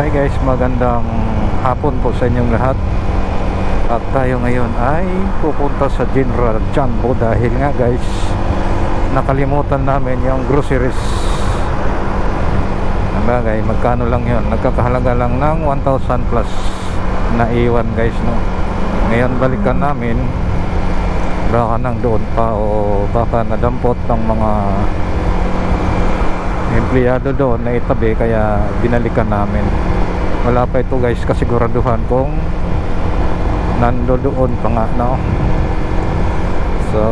Hi guys, magandang hapon po sa inyong lahat. At tayo ngayon ay pupunta sa General Jumbo Dahil nga guys, nakalimutan namin yung groceries. Ang bagay, magkano lang yun? Nagkakahalaga lang ng 1,000 plus na iwan guys no? Ngayon balikan namin. Baka nang doon pa o baka nadampot ng mga empleyado doon na itabi kaya binalikan namin. Wala pa ito guys kasiguraduhan kung nando doon pa nga no? So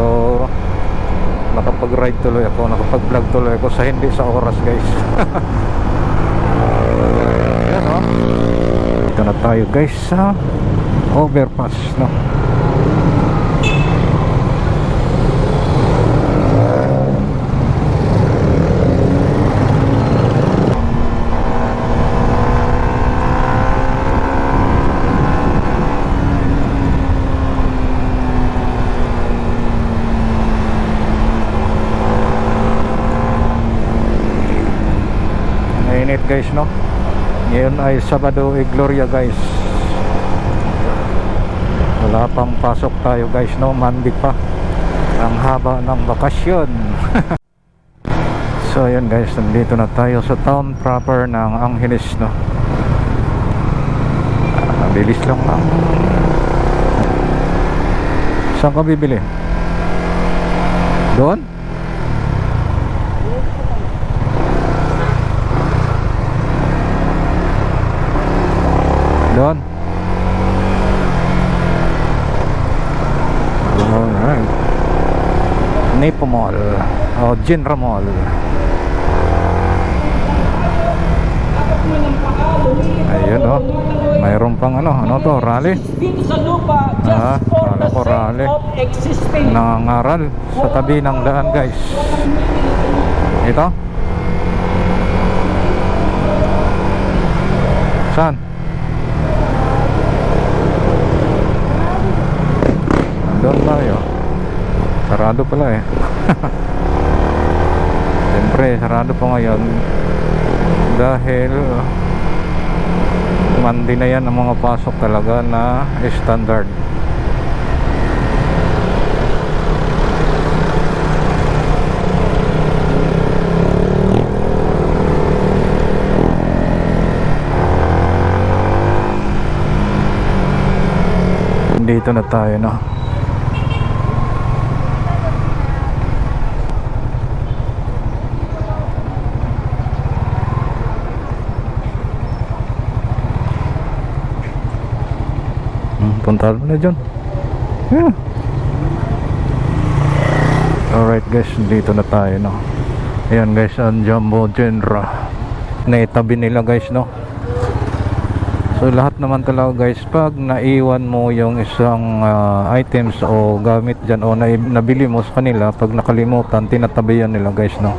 nakapag ride tuloy ako nakapag vlog tuloy ako sa hindi sa oras guys. Yan o dito na tayo guys sa overpass no Mainit guys no? Ngayon ay Sabado e Gloria guys. Wala pang pasok tayo guys no? Monday pa Ang haba ng bakasyon. So ayun guys Nandito na tayo sa town proper ng Angeles no? Bilis lang lang Saan ka bibili? Doon? Doon. Alright. Nepo Mall. O, Jinra Mall. Ayun o. Mayroon pang ano. Ano to? Rally? dito sa lupa just Ah, for the sake rally. of existing. Nangangaral sa tabi ng daan guys. Ito? Saan? Doon tayo. Sarado pala eh. Siyempre, sarado pa ngayon. Dahil Monday na yan ang mga pasok talaga na standard. Dito na tayo no. Punta na dyan. Yeah. Alright guys, dito na tayo no. Ayan guys, ang Jumbo Genra. Naitabi nila guys no. So lahat naman talaga guys pag naiwan mo yung isang ah, items o gamit dyan o na, nabili mo sa kanila pag nakalimutan tinatabi yan nila guys no.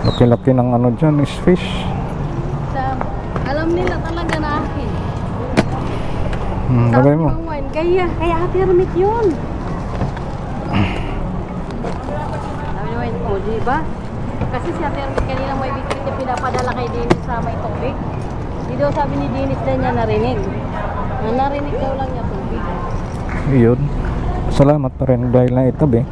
Laki-laki ng ano dyan is fish. Alam nila talaga. Hmm, lagay mo. Kaya, kaya ate Hermit yun. Sabi ni wine, oh, di ba? Kasi si ate Hermit kanina may bitbit na pinapadala kay Dennis sa may tubig. Di daw sabi ni Dennis na niya narinig. Na narinig daw lang niya tubig. Yun. Salamat pa rin dahil na itabi.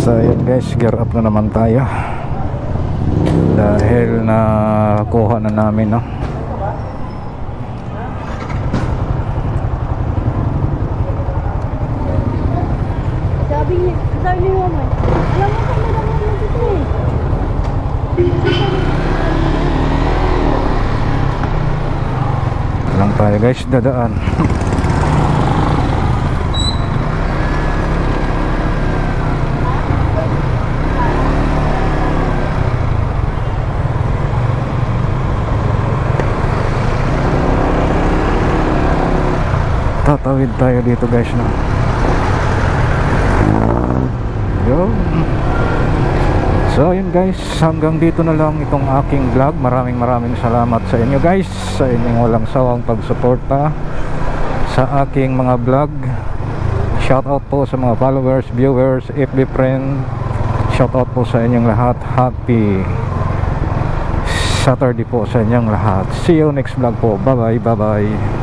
So yun guys, gear up na naman tayo. Dahil na kuha na namin no. Sabi niya, sabi ni alam mo kung meron mo dito eh. lang tayo guys, dadaan. Tatawid tayo dito guys no. Yun. So yun guys, hanggang dito na lang itong aking vlog. Maraming maraming salamat sa inyo guys sa inyong walang sawang pagsuporta sa aking mga vlog. Shout out po sa mga followers, viewers, FB friend. Shoutout po sa inyong lahat. Happy Saturday po sa inyong lahat. See you next vlog po. Bye bye, bye bye.